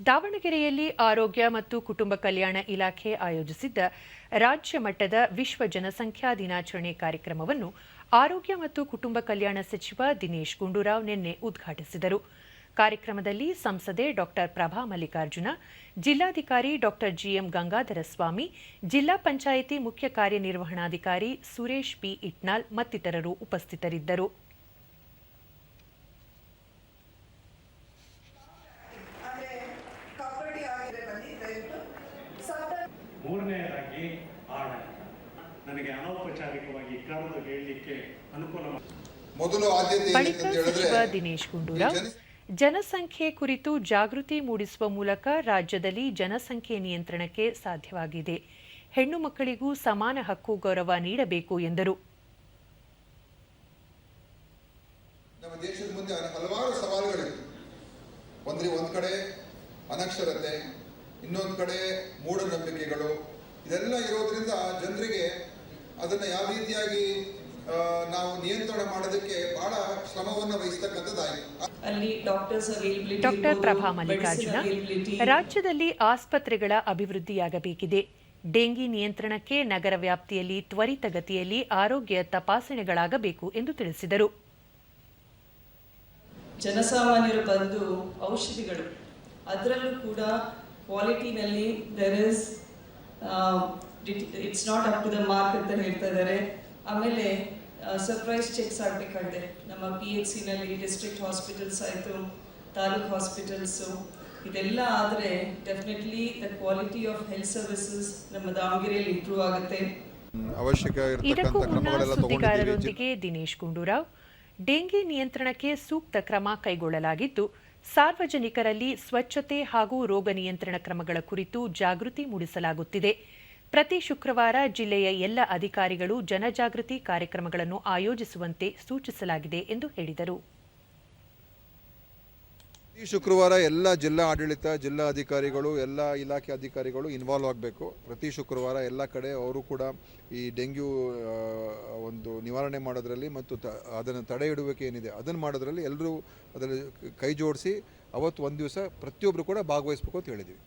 ದಾವಣಗೆರೆಯಲ್ಲಿ ಆರೋಗ್ಯ ಮತ್ತು ಕುಟುಂಬ ಕಲ್ಯಾಣ ಇಲಾಖೆ ಆಯೋಜಿಸಿದ್ದ ರಾಜ್ಯ ಮಟ್ಟದ ವಿಶ್ವ ಜನಸಂಖ್ಯಾ ದಿನಾಚರಣೆ ಕಾರ್ಯಕ್ರಮವನ್ನು ಆರೋಗ್ಯ ಮತ್ತು ಕುಟುಂಬ ಕಲ್ಯಾಣ ಸಚಿವ ದಿನೇಶ್ ಗುಂಡೂರಾವ್ ನಿನ್ನೆ ಉದ್ಘಾಟಿಸಿದರು. ಕಾರ್ಯಕ್ರಮದಲ್ಲಿ ಸಂಸದೆ ಡಾಕ್ಟರ್ ಪ್ರಭಾ ಮಲ್ಲಿಕಾರ್ಜುನ, ಜಿಲ್ಲಾಧಿಕಾರಿ ಡಾಕ್ಟರ್ ಜಿಎಂ ಗಂಗಾಧರ ಸ್ವಾಮಿ, ಜಿಲ್ಲಾ ಪಂಚಾಯಿತಿ ಮುಖ್ಯ ಕಾರ್ಯನಿರ್ವಹಣಾಧಿಕಾರಿ ಸುರೇಶ್ ಪಿ ಇಟ್ನಾಲ್ ಮತ್ತಿತರರು ಉಪಸ್ಥಿತರಿದ್ದರು. ಮೂರನೆಯದಾಗಿ ಆಡಳಿತ. ನನಗೆ ಅನೌಪಚಾರಿಕವಾಗಿ ಕರೆದು ಹೇಳಲಿಕ್ಕೆ ಅನುಕೂಲ ಮೊದಲು ಆದ್ಯತೆ ಬಳಿಕ ಸಚಿವ ದಿನೇಶ್ ಗುಂಡೂರಾವ್ ಜನಸಂಖ್ಯೆ ಕುರಿತು ಜಾಗೃತಿ ಮೂಡಿಸುವ ಮೂಲಕ ರಾಜ್ಯದಲ್ಲಿ ಜನಸಂಖ್ಯೆ ನಿಯಂತ್ರಣಕ್ಕೆ ಸಾಧ್ಯವಾಗಿದೆ. ಹೆಣ್ಣು ಮಕ್ಕಳಿಗೂ ಸಮಾನ ಹಕ್ಕು ಗೌರವ ನೀಡಬೇಕು ಎಂದರು. ನಮ್ಮ ದೇಶದ ಮುಂದೆ ಹಲವಾರು ಸವಾಲುಗಳಿವೆ. ಒಂದ್ರೆ ಒಂದ್ ಕಡೆ ಅನಕ್ಷರತೆ ಇನ್ನೊಂದು ಕಡೆ ಮೂಢನಂಬಿಕೆಗಳು ಇದೆಲ್ಲ ಇರೋದ್ರಿಂದ ಜನರಿಗೆ ಅದನ್ನು ಯಾವ ರೀತಿಯಾಗಿ ನಾವು ನಿಯಂತ್ರಣ ಮಾಡೋದಕ್ಕೆ ಬಹಳ ಶ್ರಮವನ್ನು ವಹಿಸ್ತಕ್ಕಂಥದ್ದಾಗಿದೆ ಅಲ್ಲಿ doctors availability doctor Prabha Mallikarjuna ರಾಜ್ಯದಲ್ಲಿ ಆಸ್ಪತ್ರೆಗಳ ಅಭಿವೃದ್ಧಿಯಾಗಬೇಕಿದೆ. ಡೆಂಗಿ ನಿಯಂತ್ರಣಕ್ಕೆ ನಗರ ವ್ಯಾಪ್ತಿಯಲ್ಲಿ ತ್ವರಿತಗತಿಯಲ್ಲಿ ಆರೋಗ್ಯ ತಪಾಸಣೆಗಳಾಗಬೇಕು ಎಂದು ತಿಳಿಸಿದರು. ಜನಸಾಮಾನ್ಯರು ಬಂದು ಔಷಧಿಗಳು ಅದರಲ್ಲೂ ಕೂಡ ಕ್ವಾಲಿಟಿನಲ್ಲಿ there is it's not up to the mark ಅಂತ ಹೇಳ್ತಾ ಇದ್ದಾರೆ. ಆಮೇಲೆ ಸರ್ಪ್ರೈಸ್ ಚೆಕ್ಸ್ ಆಗಬೇಕಾಗಿದೆ. ನಮ್ಮ ಪಿ ಎಚ್ ಸಿನಲ್ಲಿ ಡಿಸ್ಟ್ರಿಕ್ಟ್ ಹಾಸ್ಪಿಟಲ್ಸ್ ಆಯಿತು ತಾಲೂಕ್ ಹಾಸ್ಪಿಟಲ್ಸು ಇದೆಲ್ಲ ಆದರೆ definitely the quality of health services ನಮ್ಮ ದಾವಣಗೆರೆಯಲ್ಲಿ ಇಂಪ್ರೂವ್ ಆಗುತ್ತೆ. ಅವಶ್ಯಕ ಇದಕ್ಕೂ ಮುನ್ನ ಕ್ರಮಗಳೆಲ್ಲ ತಗೊಂಡಿದ್ದೀವಿ. ಸುದ್ದಿಗಾರರೊಂದಿಗೆ ದಿನೇಶ್ ಗುಂಡೂರಾವ್. ಡೆಂಗಿ ನಿಯಂತ್ರಣಕ್ಕೆ ಸೂಕ್ತ ಕ್ರಮ ಕೈಗೊಳ್ಳಲಾಗಿದ್ದು ಸಾರ್ವಜನಿಕರಲ್ಲಿ ಸ್ವಚ್ಛತೆ ಹಾಗೂ ರೋಗ ನಿಯಂತ್ರಣ ಕ್ರಮಗಳ ಕುರಿತು ಜಾಗೃತಿ ಮೂಡಿಸಲಾಗುತ್ತಿದೆ. ಪ್ರತಿ ಶುಕ್ರವಾರ ಜಿಲ್ಲೆಯ ಎಲ್ಲ ಅಧಿಕಾರಿಗಳು ಜನಜಾಗೃತಿ ಕಾರ್ಯಕ್ರಮಗಳನ್ನು ಆಯೋಜಿಸುವಂತೆ ಸೂಚಿಸಲಾಗಿದೆ ಎಂದು ಹೇಳಿದರು. ಈ ಶುಕ್ರವಾರ ಎಲ್ಲ ಜಿಲ್ಲಾ ಆಡಳಿತ, ಜಿಲ್ಲಾ ಅಧಿಕಾರಿಗಳು, ಎಲ್ಲ ಇಲಾಖೆ ಅಧಿಕಾರಿಗಳು ಇನ್ವಾಲ್ವ್ ಆಗಬೇಕು. ಪ್ರತಿ ಶುಕ್ರವಾರ ಎಲ್ಲ ಕಡೆ ಅವರು ಕೂಡ ಈ ಡೆಂಗ್ಯೂ ಒಂದು ನಿವಾರಣೆ ಮಾಡೋದ್ರಲ್ಲಿ ಮತ್ತು ತ, ಅದನ್ನು ತಡೆ ಇಡುವಿಕೆ ಏನಿದೆ ಅದನ್ನು ಮಾಡೋದ್ರಲ್ಲಿ ಎಲ್ಲರೂ ಅದರಲ್ಲಿ ಕೈ ಜೋಡಿಸಿ ಅವತ್ತು ಒಂದು ದಿವಸ ಪ್ರತಿಯೊಬ್ಬರು ಕೂಡ ಭಾಗವಹಿಸ್ಬೇಕು ಅಂತ ಹೇಳಿದ್ದೀವಿ.